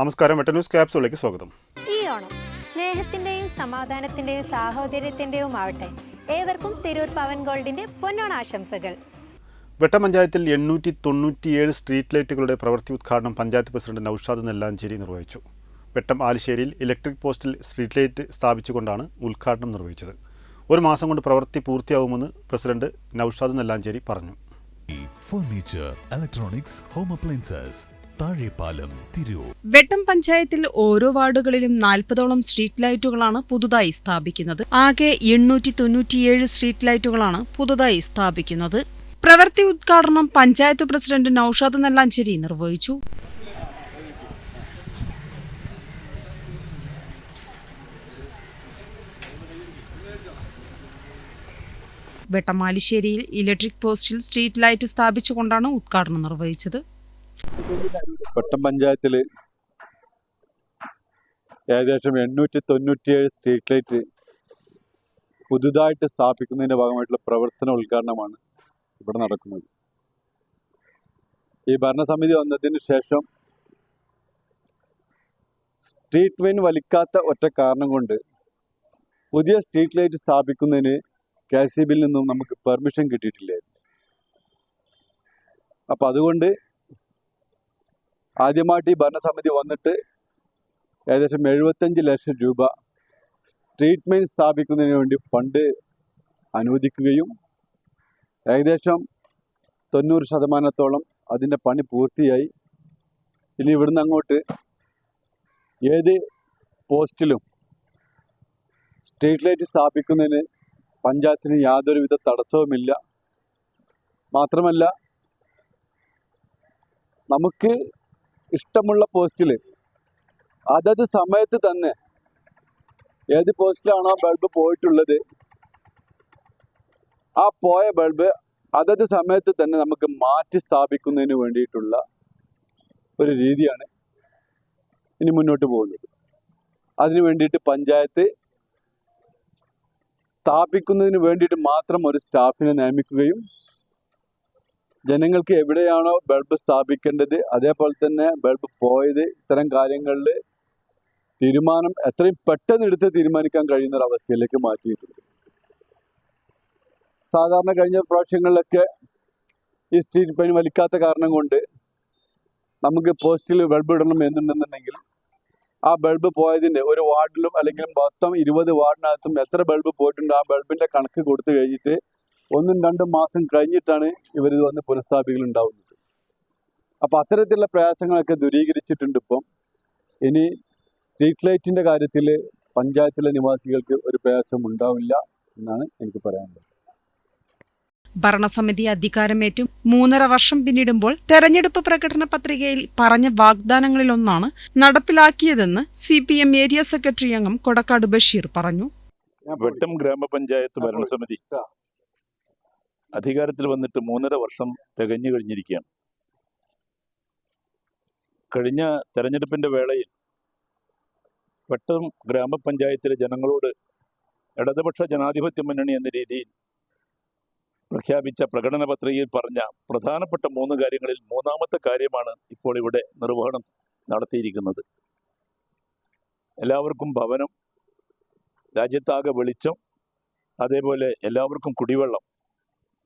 നമസ്കാരം വെട്ട ന്യൂസ് ക്യാപ്സുകളിലേക്ക് സ്വാഗതം. ഈ ഓണം സ്നേഹത്തിന്റെയും സമാധാനത്തിന്റെയും സാഹോദര്യത്തിന്റെയും ആവട്ടെ ഏവർക്കും തിരൂർ പവൻ ഗോൾഡിന്റെ പൊന്നോണ ആശംസകൾ. വെട്ടം പഞ്ചായത്തിൽ എണ്ണൂറ്റി തൊണ്ണൂറ്റിയേഴ് സ്ട്രീറ്റ് ലൈറ്റുകളുടെ പ്രവൃത്തി ഉദ്ഘാടനം പഞ്ചായത്ത് പ്രസിഡന്റ് നൌഷാദ് നെല്ലാഞ്ചേരി നിർവഹിച്ചു. വെട്ടം ആലിശ്ശേരിയിൽ ഇലക്ട്രിക് പോസ്റ്റിൽ സ്ട്രീറ്റ് ലൈറ്റ് സ്ഥാപിച്ചുകൊണ്ടാണ് ഉദ്ഘാടനം നിർവഹിച്ചത്. ഒരു മാസം കൊണ്ട് പ്രവൃത്തി പൂർത്തിയാവുമെന്ന് പ്രസിഡന്റ് നൌഷാദ് നെല്ലാഞ്ചേരി പറഞ്ഞു. Furniture electronics home appliances Thazhepalam Tirur. Vettom പഞ്ചായത്തിൽ ഓരോ വാർഡുകളിലും നാൽപ്പതോളം സ്ട്രീറ്റ് ലൈറ്റുകളാണ് പുതുതായി സ്ഥാപിക്കുന്നത്. ആകെ എണ്ണൂറ്റി തൊണ്ണൂറ്റിയേഴ് സ്ട്രീറ്റ് ലൈറ്റുകളാണ് പുതുതായി സ്ഥാപിക്കുന്നത്. പ്രവൃത്തി ഉദ്ഘാടനം പഞ്ചായത്ത് പ്രസിഡന്റ് നൌഷാദ് നെല്ലാഞ്ചേരി നിർവഹിച്ചു. വെട്ടമാലിശ്ശേരിയിൽ ഇലക്ട്രിക് പോസ്റ്റിൽ സ്ട്രീറ്റ് ലൈറ്റ് സ്ഥാപിച്ചുകൊണ്ടാണ് ഉദ്ഘാടനം നിർവഹിച്ചത്. പട്ടം പഞ്ചായത്തിൽ ഏകദേശം എണ്ണൂറ്റി തൊണ്ണൂറ്റിയേഴ് സ്ട്രീറ്റ് ലൈറ്റ് പുതുതായിട്ട് സ്ഥാപിക്കുന്നതിന്റെ ഭാഗമായിട്ടുള്ള പ്രവർത്തന ഉദ്ഘാടനമാണ് ഇവിടെ നടക്കുന്നത്. ഈ ഭരണസമിതി വന്നതിന് ശേഷം സ്ട്രീറ്റ് ലൈൻ വലിക്കാത്ത ഒറ്റ കാരണം കൊണ്ട് പുതിയ സ്ട്രീറ്റ് ലൈറ്റ് സ്ഥാപിക്കുന്നതിന് കെ സി ബിയിൽ നിന്നും നമുക്ക് പെർമിഷൻ കിട്ടിയിട്ടില്ലായിരുന്നു. അപ്പം അതുകൊണ്ട് ആദ്യമായിട്ട് ഈ ഭരണസമിതി വന്നിട്ട് ഏകദേശം എഴുപത്തഞ്ച് ലക്ഷം രൂപ ട്രീറ്റ്മെന്റ് സ്ഥാപിക്കുന്നതിന് വേണ്ടി ഫണ്ട് അനുവദിക്കുകയും ഏകദേശം തൊണ്ണൂറ് ശതമാനത്തോളം അതിന്റെ പണി പൂർത്തിയായി. ഇനി ഇവിടുന്ന് അങ്ങോട്ട് ഏത് പോസ്റ്റിലും സ്ട്രീറ്റ് ലൈറ്റ് സ്ഥാപിക്കുന്നതിന് പഞ്ചായത്തിന് യാതൊരുവിധ തടസ്സവുമില്ല. മാത്രമല്ല നമുക്ക് ഇഷ്ടമുള്ള പോസ്റ്റിൽ അതത് സമയത്ത് തന്നെ ഏത് പോസ്റ്റിലാണോ ബൾബ് പോയിട്ടുള്ളത് ആ പോയ ബൾബ് അതത് സമയത്ത് തന്നെ നമുക്ക് മാറ്റി സ്ഥാപിക്കുന്നതിന് വേണ്ടിയിട്ടുള്ള ഒരു രീതിയാണ് ഇനി മുന്നോട്ട് പോകുന്നത്. അതിനു വേണ്ടിയിട്ട് പഞ്ചായത്ത് സ്ഥാപിക്കുന്നതിന് വേണ്ടിയിട്ട് മാത്രം ഒരു സ്റ്റാഫിനെ നിയമിക്കുകയും ജനങ്ങൾക്ക് എവിടെയാണോ ബൾബ് സ്ഥാപിക്കേണ്ടത് അതേപോലെ തന്നെ ബൾബ് പോയത് ഇത്തരം കാര്യങ്ങളിൽ തീരുമാനം എത്രയും പെട്ടെന്ന് എടുത്ത് തീരുമാനിക്കാൻ കഴിയുന്ന ഒരു അവസ്ഥയിലേക്ക് മാറ്റിയിട്ടുണ്ട്. സാധാരണ കഴിഞ്ഞ പ്രാവശ്യങ്ങളിലൊക്കെ ഈ സ്ട്രീറ്റ് പെയിൻ വലിക്കാത്ത കാരണം കൊണ്ട് നമുക്ക് പോസ്റ്റിൽ ബൾബ് ഇടണം എന്നുണ്ടെന്നുണ്ടെങ്കിൽ ആ ബൾബ് പോയതിന്റെ ഒരു വാർഡിലും അല്ലെങ്കിൽ മൊത്തം ഇരുപത് വാർഡിനകത്തും എത്ര ബൾബ് പോയിട്ടുണ്ട് ആ ബൾബിന്റെ കണക്ക് കൊടുത്തു കഴിഞ്ഞിട്ട് ഒന്നും രണ്ടും മാസം കഴിഞ്ഞിട്ടാണ് ഇവർ ഇത് വന്ന് പുനഃസ്ഥാപികൾ ഉണ്ടാവുന്നത് അപ്പോൾ അത്തരത്തിലുള്ള പ്രയാസങ്ങളൊക്കെ ദൂരീകരിച്ചിട്ടുണ്ട് ഇപ്പം. ഇനി സ്ട്രീറ്റ് ലൈറ്റിന്റെ കാര്യത്തിൽ പഞ്ചായത്തിലെ നിവാസികൾക്ക് ഒരു പ്രയാസം ഉണ്ടാവില്ല എന്നാണ് എനിക്ക് പറയാനുള്ളത്. ഭരണസമിതി അധികാരമേറ്റും മൂന്നര വർഷം പിന്നിടുമ്പോൾ തെരഞ്ഞെടുപ്പ് പ്രകടന പത്രികയിൽ പറഞ്ഞ വാഗ്ദാനങ്ങളിലൊന്നാണ് നടപ്പിലാക്കിയതെന്ന് C P M area secretary അംഗം കൊടക്കാട് ബഷീർ പറഞ്ഞു. വെട്ടം ഗ്രാമപഞ്ചായത്ത് ഭരണസമിതി. അധികാരത്തിൽ വന്നിട്ട് മൂന്നര വർഷം തികഞ്ഞു കഴിഞ്ഞിരിക്കുകയാണ്. കഴിഞ്ഞ തെരഞ്ഞെടുപ്പിന്റെ വേളയിൽ പെട്ടെന്ന് ഗ്രാമപഞ്ചായത്തിലെ ജനങ്ങളോട് ഇടതുപക്ഷ ജനാധിപത്യ മുന്നണി എന്ന രീതിയിൽ പ്രഖ്യാപിച്ച പ്രകടന പത്രികയിൽ പറഞ്ഞ പ്രധാനപ്പെട്ട മൂന്ന് കാര്യങ്ങളിൽ മൂന്നാമത്തെ കാര്യമാണ് ഇപ്പോൾ ഇവിടെ നിർവഹണം നടത്തിയിരിക്കുന്നത്. എല്ലാവർക്കും ഭവനം രാജ്യത്താകെ വെളിച്ചം അതേപോലെ എല്ലാവർക്കും കുടിവെള്ളം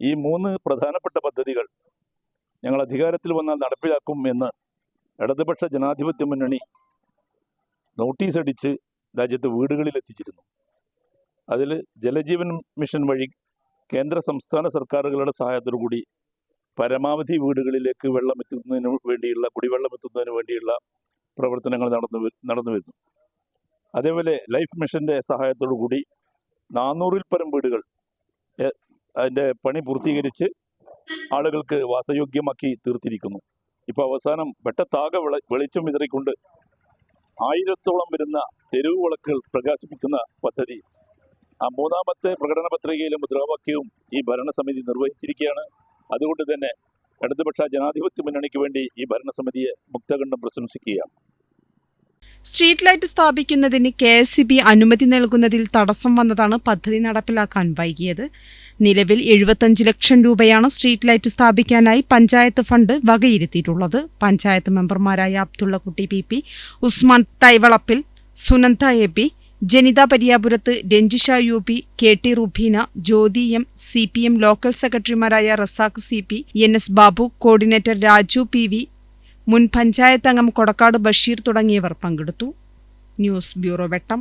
ഈ മൂന്ന് പ്രധാനപ്പെട്ട പദ്ധതികൾ ഞങ്ങൾ അധികാരത്തിൽ വന്നാൽ നടപ്പിലാക്കും എന്ന് ഇടതുപക്ഷ ജനാധിപത്യ മുന്നണി നോട്ടീസ് അടിച്ച് രാജ്യത്ത് വീടുകളിൽ എത്തിച്ചിരുന്നു. അതിൽ ജലജീവൻ മിഷൻ വഴി കേന്ദ്ര സംസ്ഥാന സർക്കാരുകളുടെ സഹായത്തോടു കൂടി പരമാവധി വീടുകളിലേക്ക് വെള്ളം എത്തുന്നതിന് വേണ്ടിയുള്ള കുടിവെള്ളം എത്തുന്നതിന് വേണ്ടിയുള്ള പ്രവർത്തനങ്ങൾ നടന്നു നടന്നു വരുന്നു. അതേപോലെ ലൈഫ് മിഷന്റെ സഹായത്തോടു കൂടി നാനൂറിൽ പരം വീടുകൾ അതിന്റെ പണി പൂർത്തീകരിച്ച് ആളുകൾക്ക് വാസയോഗ്യമാക്കി തീർത്തിരിക്കുന്നു. ഇപ്പോൾ അവസാനം വെട്ടത്താകെ വിള വെളിച്ചം വിതറിക്കൊണ്ട് ആയിരത്തോളം വരുന്ന തെരുവ് വിളക്കുകൾ പ്രകാശിപ്പിക്കുന്ന പദ്ധതി. ആ മൂന്നാമത്തെ പ്രകടന പത്രികയിലെ മുദ്രാവാക്യവും ഈ ഭരണസമിതി നിർവഹിച്ചിരിക്കുകയാണ്. അതുകൊണ്ട് തന്നെ ഇടതുപക്ഷ ജനാധിപത്യ മുന്നണിക്ക് വേണ്ടി ഈ ഭരണസമിതിയെ മുക്തകണ്ഠം പ്രശംസിക്കുകയാണ്. സ്ട്രീറ്റ് ലൈറ്റ് സ്ഥാപിക്കുന്നതിന് കെ എസ് സി ബി അനുമതി നൽകുന്നതിൽ തടസ്സം വന്നതാണ് പദ്ധതി നടപ്പിലാക്കാൻ വൈകിയത്. നിലവിൽ എഴുപത്തഞ്ച് ലക്ഷം രൂപയാണ് സ്ട്രീറ്റ് ലൈറ്റ് സ്ഥാപിക്കാനായി പഞ്ചായത്ത് ഫണ്ട് വകയിരുത്തിയിട്ടുള്ളത്. പഞ്ചായത്ത് മെമ്പർമാരായ Abdullakutty P P Usman Thaivalappil Sunanda A P Janitha Pariyapurath Ranjisha U P K T Rubeena Jyothi M C P M local സെക്രട്ടറിമാരായ Razak C P N S Babu coordinator Raju P V മുൻ പഞ്ചായത്ത് അംഗം കൊടക്കാട് ബഷീർ തുടങ്ങിയവർ പങ്കെടുത്തു. News bureau Vettom.